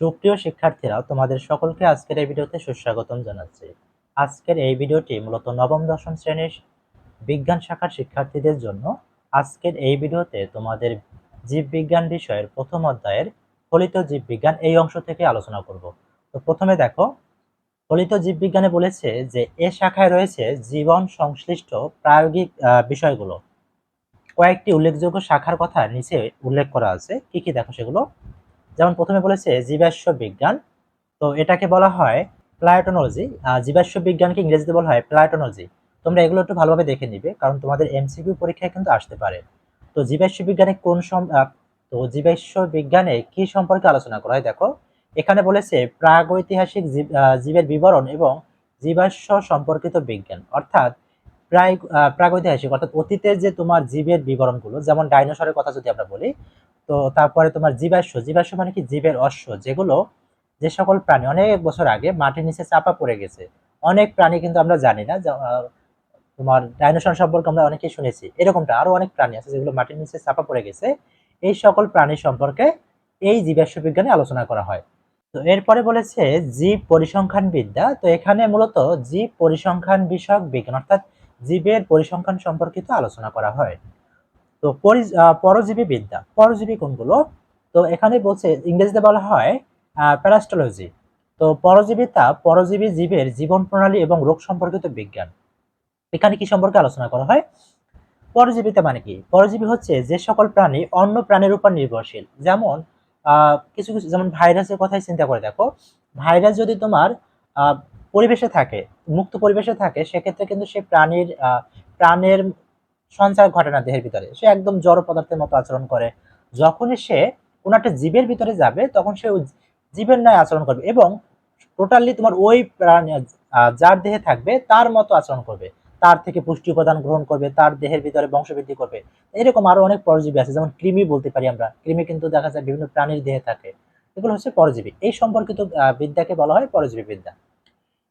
সুপ্রিয় শিক্ষার্থীরা, তোমাদের সকলকে আজকের এই ভিডিওতে সুস্বাগতম জানাচ্ছি। আজকের এই ভিডিওটি মূলত নবম, দশম শ্রেণির বিজ্ঞান শাখার শিক্ষার্থীদের জন্য। আজকের এই ভিডিওতে তোমাদের জীববিজ্ঞান বিষয়ের প্রথম অধ্যায়ের ফলিত জীববিজ্ঞান এই অংশ থেকে আলোচনা করব। তো প্রথমে দেখো, ফলিত জীববিজ্ঞানে বলেছে যে এ শাখায় রয়েছে জীবন সংশ্লিষ্ট প্রায়োগিক বিষয়গুলো। কয়েকটি উল্লেখযোগ্য শাখার কথা নিচে উল্লেখ করা আছে। কি কি দেখো সেগুলো? যেমন প্রথমে বলেছে জীবাশ্ম বিজ্ঞান, তো এটাকে বলা হয় প্লায়োটোনোলজি জীবাশ্ম বিজ্ঞানকে ইংরেজিতে বলা হয় প্লায়োটোনোলজি তোমরা এগুলো একটু ভালোভাবে দেখে নিবে, কারণ তোমাদের এমসিকিউ পরীক্ষায় কিন্তু আসতে পারে। তো জীবাশ্ম বিজ্ঞানে কোন তো জীবাশ্ম বিজ্ঞানে কি সম্পর্কে আলোচনা করা হয় দেখো। এখানে বলেছে প্রাগৈতিহাসিক জীবের বিবরণ এবং জীবাশ্ম সম্পর্কিত বিজ্ঞান। অর্থাৎ প্রায় প্রাগৈতিহাসিক, অর্থাৎ অতীতের যে তোমার জীবের বিবরণগুলো, যেমন ডাইনোসরের কথা যদি আমরা বলি তো তারপরে তোমার জীবাশ্ম জীবাশ্ম মানে কি? জীবের অশ্ব, যেগুলো যে সকল প্রাণী, অনেক বছর আগে মাটির নিচে চাপা পড়ে গেছে। অনেক প্রাণী কিন্তু আমরা জানি না তোমার ডাইনোসর সম্পর্কে আমরা অনেকেই শুনেছি। এরকমটা আরও অনেক প্রাণী আছে যেগুলো মাটির নিচে চাপা পড়ে গেছে। এই সকল প্রাণী সম্পর্কে এই জীবাশ্ম বিজ্ঞানে আলোচনা করা হয়। তো এরপরে বলেছে জীব পরিসংখ্যান বিদ্যা। তো এখানে মূলত জীব পরিসংখ্যান বিষয়ক বিজ্ঞান, অর্থাৎ জীবের পরিসংখ্যান সম্পর্কিত আলোচনা করা হয়। তো পরি- পরজীবী বিদ্যা। পরজীবী কোনগুলো? তো এখানে বলছে, ইংরেজিতে বলা হয় প্যারাস্টোলজি তো পরজীবিতা পরজীবী জীবের জীবন প্রণালী এবং রোগ সম্পর্কিত বিজ্ঞান। এখানে কি সম্পর্কে আলোচনা করা হয়? পরজীবিতা মানে কি? পরজীবী হচ্ছে যে সকল প্রাণী অন্য প্রাণীর উপর নির্ভরশীল। যেমন কিছু কিছু যেমন ভাইরাসের কথাই চিন্তা করে দেখো। ভাইরাস যদি তোমার পরিবেশে থাকে, মুক্ত পরিবেশে থাকে, সেক্ষেত্রে কিন্তু সে প্রাণীর প্রাণের সঞ্চার ঘটে না দেহের ভিতরে। সে একদম জড় পদার্থের মতো আচরণ করে। যখনই সে কোনো একটা জীবের ভিতরে যাবে, তখন সে জীবের ন্যায় আচরণ করবে এবং টোটালি তোমার ওই প্রাণী যার দেহে থাকবে, তার মতো আচরণ করবে। তার থেকে পুষ্টি উপাদান গ্রহণ করবে, তার দেহের ভিতরে বংশবৃদ্ধি করবে। এরকম আরও অনেক পরজীবী আছে, যেমন কৃমি বলতে পারি আমরা। কৃমি কিন্তু দেখা যায় বিভিন্ন প্রাণীর দেহে থাকে। এগুলো হচ্ছে পরজীবী। এই সম্পর্কিত বিদ্যাকে বলা হয় পরজীবী বিদ্যা।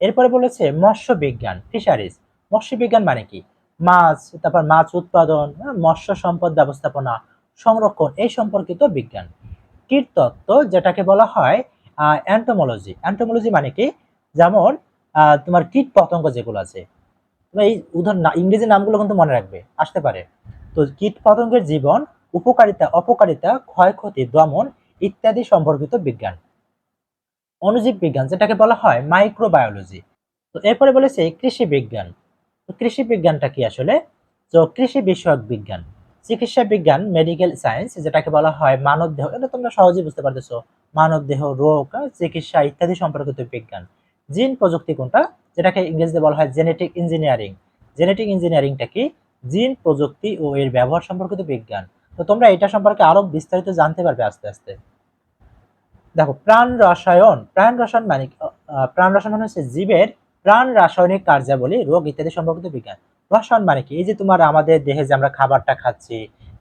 এরপরে বলেছে মৎস্য বিজ্ঞান ফিশারিজ। মৎস্য বিজ্ঞান মানে কি? মাছ তারপর মাছ উৎপাদন হ্যাঁ, মৎস্য সম্পদ ব্যবস্থাপনা সংরক্ষণ এই সম্পর্কিত বিজ্ঞান। কীটতত্ত্ব যেটাকে বলা হয় অ্যান্টোমোলজি অ্যান্টোমোলজি মানে কি? যেমন তোমার কীট পতঙ্গ যেগুলো আছে। এই উদাহরণ ইংরেজি নামগুলো কিন্তু মনে রাখবে আসতে পারে। তো কীট পতঙ্গের জীবন উপকারিতা অপকারিতা ক্ষয়ক্ষতি দমন ইত্যাদি সম্পর্কিত বিজ্ঞান। অণুজীব বিজ্ঞান যেটাকে বলা হয় মাইক্রোবায়োলজি তো এরপরে বলেছে কৃষি বিজ্ঞান। তো কৃষি বিজ্ঞানটা কি আসলে? তো কৃষি বিষয়ক বিজ্ঞান, চিকিৎসা বিজ্ঞান মেডিকেল সায়েন্স যেটাকে বলা হয় মানব দেহ, এটা তোমরা সহজেই বুঝতে পারতেছো। মানব দেহ, রোগ, চিকিৎসা ইত্যাদি সম্পর্কিত বিজ্ঞান। জিন প্রযুক্তি কোনটা? যেটাকে ইংরেজিতে বলা হয় জেনেটিক ইঞ্জিনিয়ারিং জেনেটিক ইঞ্জিনিয়ারিংটা কি? জিন প্রযুক্তি ও এর ব্যবহার সম্পর্কিত বিজ্ঞান। তো তোমরা এটা সম্পর্কে আরও বিস্তারিত জানতে পারবে আস্তে আস্তে। দেখো, প্রাণ রসায়ন প্রাণ রসায়ন মানে প্রাণ রসায়ন মানে হচ্ছে জীবের প্রাণ রাসায়নিক কার্যাবলী, রোগ ইত্যাদি সম্পর্কিত বিজ্ঞান। রসায়ন মানে কি? এই যে তোমার আমাদের দেহে যে আমরা খাবারটা খাচ্ছি,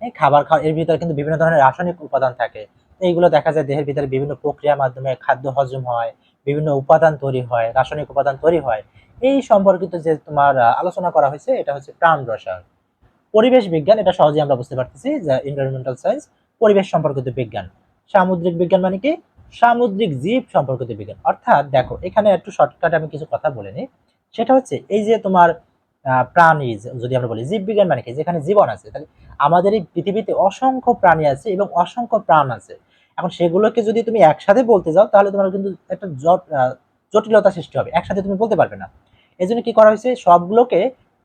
এই খাবার খাওয়া, এর ভিতরে কিন্তু বিভিন্ন ধরনের রাসায়নিক উপাদান থাকে। এইগুলো দেখা যায় দেহের ভিতরে বিভিন্ন প্রক্রিয়ার মাধ্যমে খাদ্য হজম হয়, বিভিন্ন উপাদান তৈরি হয়, রাসায়নিক উপাদান তৈরি হয়। এই সম্পর্কিত যে তোমার আলোচনা করা হয়েছে, এটা হচ্ছে প্রাণ রসায়ন। পরিবেশ বিজ্ঞান, এটা সহজেই আমরা বুঝতে পারতেছি যে এনভায়রনমেন্টাল সায়েন্স পরিবেশ সম্পর্কিত বিজ্ঞান। সামুদ্রিক বিজ্ঞান মানে কি? সামুদ্রিক জীব সম্পর্কিত বিজ্ঞান। অর্থাৎ দেখো, এখানে একটু শর্টকাটে আমি কিছু কথা বলে নিই। সেটা হচ্ছে, এই যে তোমার প্রাণী, যদি আমরা বলি জীব বিজ্ঞান মানে কি? যেখানে জীবন আছে, তাহলে আমাদের এই পৃথিবীতে অসংখ্য প্রাণী আছে এবং অসংখ্য প্রাণ আছে। এখন সেগুলোকে যদি তুমি একসাথে বলতে যাও, তাহলে তোমার কিন্তু একটা জটিলতা সৃষ্টি হবে। একসাথে তুমি বলতে পারবে না। এই জন্য কি করা হয়েছে? সবগুলোকে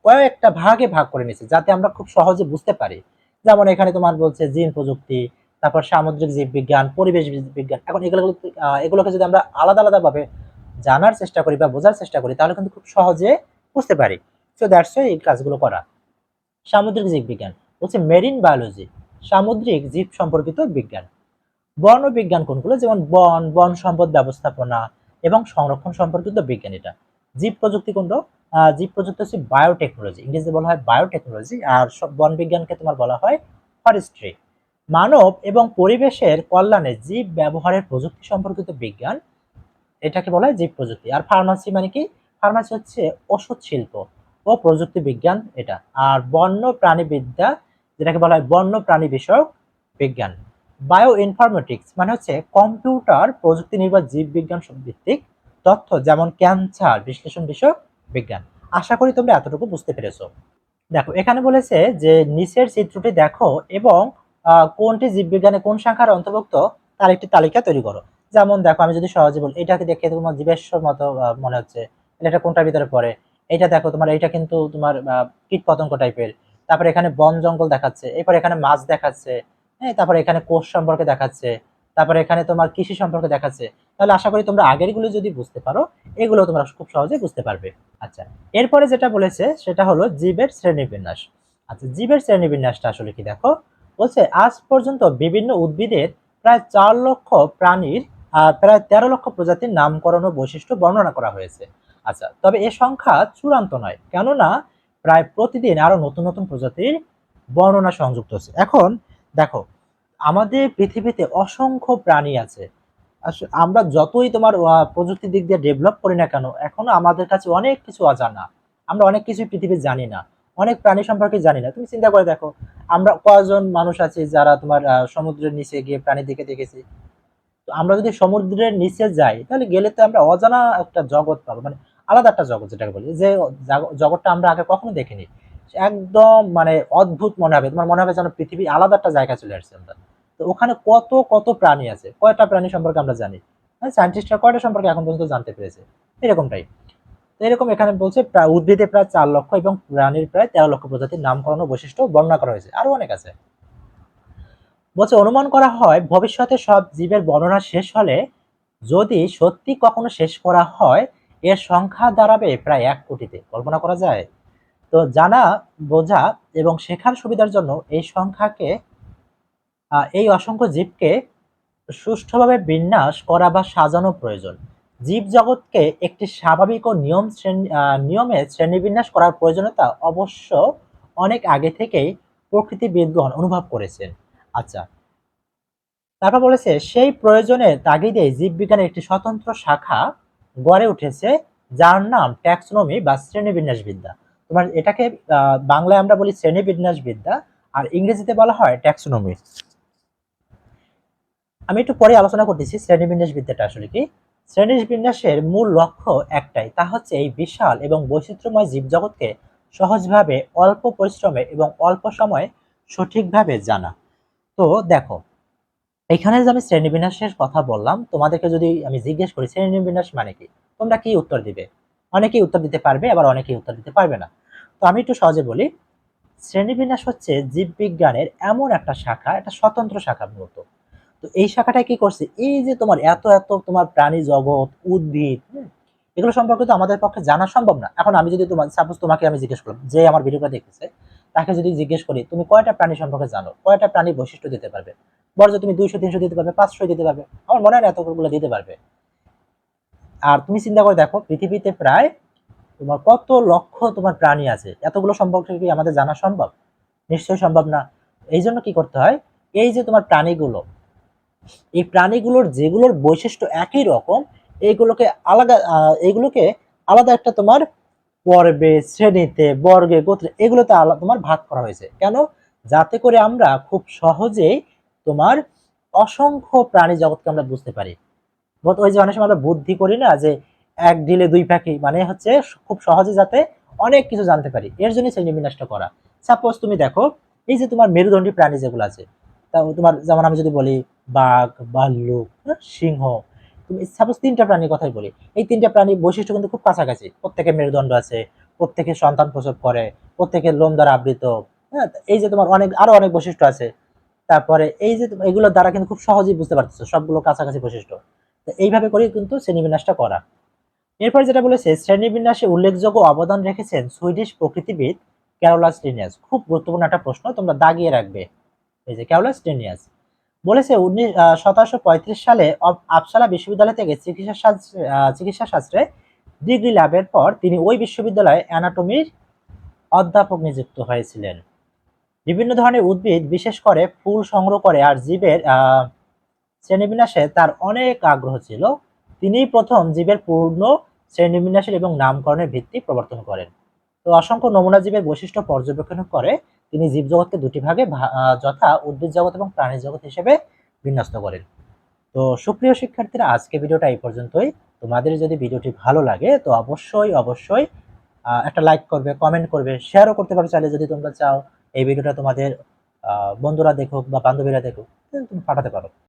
কয়েকটা ভাগে ভাগ করে নিয়েছে, যাতে আমরা খুব সহজে বুঝতে পারি। যেমন এখানে তোমার বলছে জিন প্রযুক্তি তারপর সামুদ্রিক জীববিজ্ঞান, পরিবেশ বিজ্ঞান এখন এগুলো এগুলোকে যদি আমরা আলাদা আলাদা ভাবে জানার চেষ্টা করি বা বোঝার চেষ্টা করি, তাহলে কিন্তু খুব সহজে বুঝতে পারি। সো দ্যাটস এই কাজগুলো করা। সামুদ্রিক জীববিজ্ঞান হচ্ছে মেরিন বায়োলজি সামুদ্রিক জীব সম্পর্কিত বিজ্ঞান। বন বিজ্ঞান কোনগুলো? যেমন বন বন সম্পদ ব্যবস্থাপনা এবং সংরক্ষণ সম্পর্কিত বিজ্ঞান এটা। জীব প্রযুক্তি কোনটা? জীব প্রযুক্তি হচ্ছে বায়োটেকনোলজি ইংরেজিতে বলা হয় বায়োটেকনোলজি আর বন বিজ্ঞানকে তোমার বলা হয় ফরেস্ট্রি মানব এবং পরিবেশের কল্যাণে জীব ব্যবহারের প্রযুক্তি সম্পর্কিত বিজ্ঞান, এটাকে বলা হয় জীব প্রযুক্তি। আর ফার্মাসি মানে কি? ফার্মাসি হচ্ছে ওষুধ শিল্প ও প্রযুক্তি বিজ্ঞান এটা। আর বন্য প্রাণীবিদ্যা, যেটাকে বলা হয় বন্য প্রাণী বিষয়ক বিজ্ঞান। বায়ো ইনফরমেটিক্স মানে হচ্ছে কম্পিউটার প্রযুক্তি নির্ভর জীববিজ্ঞান ভিত্তিক তথ্য, যেমন ক্যান্সার বিশ্লেষণ বিষয়ক বিজ্ঞান। আশা করি তোমরা এতটুকু বুঝতে পেরেছ। দেখো, এখানে বলেছে যে নিচের চিত্রটি দেখো এবং কোনটি জীববিজ্ঞানে কোন শাখার অন্তর্ভুক্ত তার একটি তালিকা তৈরি করো। যেমন দেখো, আমি যদি সহজে বলি, এটাকে দেখে তোমার জীবেশ্বর মতো মনে হচ্ছে। এটা কোনটার ভিতরে পড়ে? এটা দেখো, তোমার এটা কিন্তু তোমার কীট পতঙ্গ টাইপের তারপরে এখানে বন জঙ্গল দেখাচ্ছে, এরপর এখানে মাছ দেখাচ্ছে হ্যাঁ তারপরে এখানে কোষ সম্পর্কে দেখাচ্ছে, তারপরে এখানে তোমার কৃষি সম্পর্কে দেখাচ্ছে। তাহলে আশা করি তোমরা আগেরগুলো যদি বুঝতে পারো, এগুলো তোমরা খুব সহজে বুঝতে পারবে। আচ্ছা এরপরে যেটা বলেছে, সেটা হলো জীবের শ্রেণীবিন্যাস। আচ্ছা জীবের শ্রেণীবিন্যাসটা আসলে কি দেখো? বলছে আজ পর্যন্ত বিভিন্ন উদ্ভিদের প্রায় চার লক্ষ প্রাণীর প্রায় তেরো লক্ষ প্রজাতির নামকরণ ও বৈশিষ্ট্য বর্ণনা করা হয়েছে। আচ্ছা তবে এ সংখ্যা চূড়ান্ত নয় কেননা প্রায় প্রতিদিন আরও নতুন নতুন প্রজাতির বর্ণনা সংযুক্ত হচ্ছে। এখন দেখো আমাদের পৃথিবীতে অসংখ্য প্রাণী আছে। আমরা যতই তোমার আহ, প্রযুক্তির দিক দিয়ে ডেভেলপ করি না কেন এখনও আমাদের কাছে অনেক কিছু অজানা। আমরা অনেক কিছু পৃথিবী জানি না। অনেক প্রাণী সম্পর্কে জানি না। তুমি চিন্তা করে দেখো, আমরা কয়জন মানুষ আছি যারা তোমার সমুদ্রের নিচে গিয়ে প্রাণী দিকে দেখেছি? তো আমরা যদি সমুদ্রের নিচে যাই, তাহলে গেলে তো আমরা অজানা একটা জগৎ পাবো। মানে আলাদা একটা জগৎ, যেটাকে বলি, যে জগৎটা আমরা আগে কখনো দেখিনি। একদম মানে অদ্ভুত মনে হবে, তোমার মনে হবে যেন পৃথিবী আলাদা একটা জায়গায় চলে আসছে আমরা। তো ওখানে কত কত প্রাণী আছে? কয়টা প্রাণী সম্পর্কে আমরা জানি? হ্যাঁ সায়েন্টিস্টরা কয়টা সম্পর্কে এখন পর্যন্ত জানতে পেরেছে? এরকমটাই। এরকম এখানে বলছে প্রায় উদ্ভিদে প্রায় চার লক্ষ এবং প্রাণীর প্রায় তেরো লক্ষ প্রজাতির নামকরণ বৈশিষ্ট্য বর্ণনা করা হয়েছে। আরও অনেক আছে। বলছে, অনুমান করা হয় ভবিষ্যতে সব জীবের বর্ণনা শেষ হলে যদি সত্যি কখনো শেষ করা হয়, এর সংখ্যা দাঁড়াবে প্রায় এক কোটিতে। কল্পনা করা যায়। তো জানা, বোঝা এবং শেখার সুবিধার জন্য এই সংখ্যাকে এই অসংখ্য জীবকে সুষ্ঠুভাবে বিন্যাস করা বা সাজানো প্রয়োজন। জীব জগৎকে একটি স্বাভাবিক ও নিয়ম শ্রেণি নিয়মে শ্রেণীবিন্যাস করার প্রয়োজনীয়তা অবশ্য অনেক আগে থেকেই প্রকৃতিবিদগণ অনুভব করেছেন। আচ্ছা তারপর বলেছে, সেই প্রয়োজনের তাগিদে জীববিজ্ঞানের একটি স্বতন্ত্র শাখা গড়ে উঠেছে, যার নাম ট্যাক্সোনমি বা শ্রেণীবিন্যাস বিদ্যা তোমার এটাকে বাংলায় আমরা বলি শ্রেণীবিন্যাস বিদ্যা আর ইংরেজিতে বলা হয় ট্যাক্সোনমি। আমি একটু পরে আলোচনা করতেছি শ্রেণীবিন্যাস বিদ্যাটা আসলে কি। শ্রেণীবিন্যাসের মূল লক্ষ্য একটাই, তা হচ্ছে এই বিশাল এবং বৈচিত্র্যময় জীবজগৎকে সহজভাবে অল্প পরিশ্রমে এবং অল্প সময়ে সঠিকভাবে জানা। তো দেখো, এখানে যে আমি শ্রেণীবিন্যাসের কথা বললাম, তোমাদেরকে যদি আমি জিজ্ঞেস করি, শ্রেণীবিন্যাস মানে কি? তোমরা কি উত্তর দিবে? অনেকেই উত্তর দিতে পারবে, আবার অনেকেই উত্তর দিতে পারবে না। তো আমি একটু সহজে বলি, শ্রেণীবিন্যাস হচ্ছে জীববিজ্ঞানের এমন একটা শাখা, একটা স্বতন্ত্র শাখা মূলত। তো এই শাখাটা কি করছে? এই যে তোমার এত এত তোমার প্রাণী জগৎ, উদ্ভিদ এগুলো সম্পর্কে তো আমাদের পক্ষে জানা সম্ভব না। এখন আমি যদি তোমার সাপোজ তোমাকে আমি জিজ্ঞেস করলাম, যে আমার ভিডিওটা দেখতেছে তাকে যদি জিজ্ঞেস করি, তুমি কয়টা প্রাণী সম্পর্কে জানো? কয়টা প্রাণীর বৈশিষ্ট্য দিতে পারবে? যে তুমি দুইশো, তিনশো দিতে পারবে পাঁচশো দিতে পারবে। আমার মনে হয় এতগুলো দিতে পারবে। আর তুমি চিন্তা করে দেখো, পৃথিবীতে প্রায় তোমার কত লক্ষ তোমার প্রাণী আছে? এতগুলো সম্পর্কে কি আমাদের জানা সম্ভব? নিশ্চয়ই সম্ভব না। এই জন্য কি করতে হয়? এই যে তোমার প্রাণীগুলো এই প্রাণীগুলোর যেগুলোর বৈশিষ্ট্য একই রকম এইগুলোকে আলাদা আহ, এইগুলোকে আলাদা একটা তোমার পর্বে শ্রেণীতে বর্গে গোত্রে এগুলোতে আলাদা তোমার ভাগ করা হয়েছে। কেন? যাতে করে আমরা খুব সহজেই তোমার অসংখ্য প্রাণী জগৎকে আমরা বুঝতে পারি। ওই যে অনেক সময় আমরা বুদ্ধি করি না যে এক ঢিলে দুই পাখি মানে হচ্ছে খুব সহজে যাতে অনেক কিছু জানতে পারি। এর জন্য শ্রেণীবিন্যাসটা করা। সাপোজ তুমি দেখো এই যে তোমার মেরুদণ্ডী প্রাণী যেগুলো আছে তা তোমার যেমন আমি যদি বলি বাঘ ভাল্লুক হ্যাঁ, সিংহ। সাপোজ তিনটা প্রাণীর কথাই বলি। এই তিনটা প্রাণীর বৈশিষ্ট্য কিন্তু খুব কাছাকাছি। প্রত্যেকের মেরুদণ্ড আছে প্রত্যেকে সন্তান প্রসব করে প্রত্যেকের লোম দ্বারা আবৃত হ্যাঁ এই যে তোমার অনেক আরও অনেক বৈশিষ্ট্য আছে। তারপরে এই যে এগুলোর দ্বারা কিন্তু খুব সহজেই বুঝতে পারতেছো সবগুলো কাছাকাছি বৈশিষ্ট্য। তো এইভাবে করে কিন্তু শ্রেণীবিন্যাসটা করা। এরপর যেটা বলেছে শ্রেণীবিন্যাসে উল্লেখযোগ্য অবদান রেখেছেন সুইডিশ প্রকৃতিবিদ ক্যারোলাস লিনিয়াস খুব গুরুত্বপূর্ণ একটা প্রশ্ন তোমরা দাগিয়ে রাখবে। এই যে ক্যারোলাস লিনিয়াস বলেছে উনিশ সতেরোশো সালে আপসালা বিশ্ববিদ্যালয় থেকে চিকিৎসা চিকিৎসা শাস্ত্রে ডিগ্রি লাভের পর তিনি ওই বিশ্ববিদ্যালয়ে অ্যানাটমির অধ্যাপক নিযুক্ত হয়েছিলেন। বিভিন্ন ধরনের উদ্ভিদ, বিশেষ করে ফুল সংগ্রহ করে আর জীবের শ্রেণীবিন্যাসে তার অনেক আগ্রহ ছিল। তিনিই প্রথম জীবের পূর্ণ শ্রেণীবিন্যাসের এবং নামকরণের ভিত্তি প্রবর্তন করেন। তো অসংখ্য নমুনা জীবের বৈশিষ্ট্য পর্যবেক্ষণ করে তিনি জীবজগৎকে দুটি ভাগে যথা উদ্ভিদ জগৎ এবং প্রাণী জগৎ হিসেবে বিন্যস্ত করেন। তো সুপ্রিয় শিক্ষার্থীরা আজকে ভিডিওটা এই পর্যন্তই। তোমাদের যদি ভিডিওটি ভালো লাগে, তো অবশ্যই অবশ্যই একটা লাইক করবে, কমেন্ট করবে, শেয়ারও করতে পারো। চাইলে যদি তোমরা চাও, এই ভিডিওটা তোমাদের বন্ধুরা দেখুক বা বান্ধবীরা দেখুক তুমি পাঠাতে পারো।